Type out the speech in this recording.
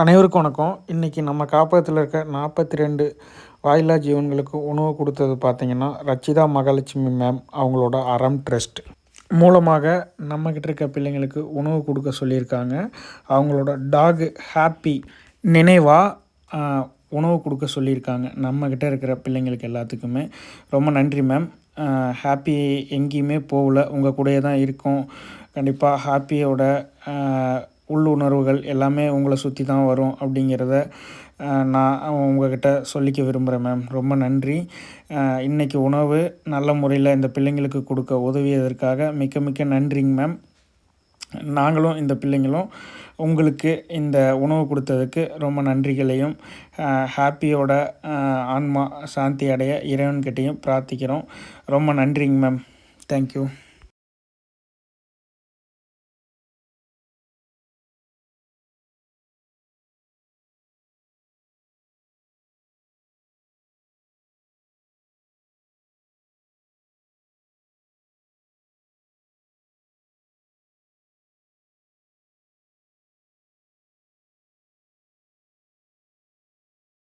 அனைவருக்கும் வணக்கம். இன்றைக்கி நம்ம காப்பகத்தில் இருக்க நாற்பத்தி ரெண்டு வாயிலா ஜீவன்களுக்கு உணவு கொடுத்தது பார்த்திங்கன்னா ரச்சிதா மகாலட்சுமி மேம் அவங்களோட அறம் ட்ரஸ்ட் மூலமாக நம்மக்கிட்ட இருக்க பிள்ளைங்களுக்கு உணவு கொடுக்க சொல்லியிருக்காங்க. அவங்களோட டாக் ஹாப்பி நினைவாக உணவு கொடுக்க சொல்லியிருக்காங்க. நம்மக்கிட்ட இருக்கிற பிள்ளைங்களுக்கு எல்லாத்துக்குமே. ரொம்ப நன்றி மேம் ஹாப்பி எங்கேயுமே போகல. உங்கள் கூடயே தான் இருக்கும். கண்டிப்பாக ஹாப்பியோட உள்ளுணர்வுகள் எல்லாமே உங்களை சுற்றி தான் வரும் அப்படிங்கிறத நான் உங்ககிட்ட சொல்லிக்க விரும்புகிறேன் மேம் ரொம்ப நன்றி. இன்றைக்கி உணவு நல்ல முறையில் இந்த பிள்ளைங்களுக்கு கொடுக்க உதவியதற்காக மிக்க மிக்க நன்றிங்க மேம் நாங்களும் இந்த பிள்ளைங்களும் உங்களுக்கு இந்த உணவு கொடுத்ததுக்கு ரொம்ப நன்றிகளையும் ஹாப்பியோட ஆன்மா சாந்தி அடைய இறைவன்கிட்டையும் பிரார்த்திக்கிறோம். ரொம்ப நன்றிங்க மேம் தேங்க்யூ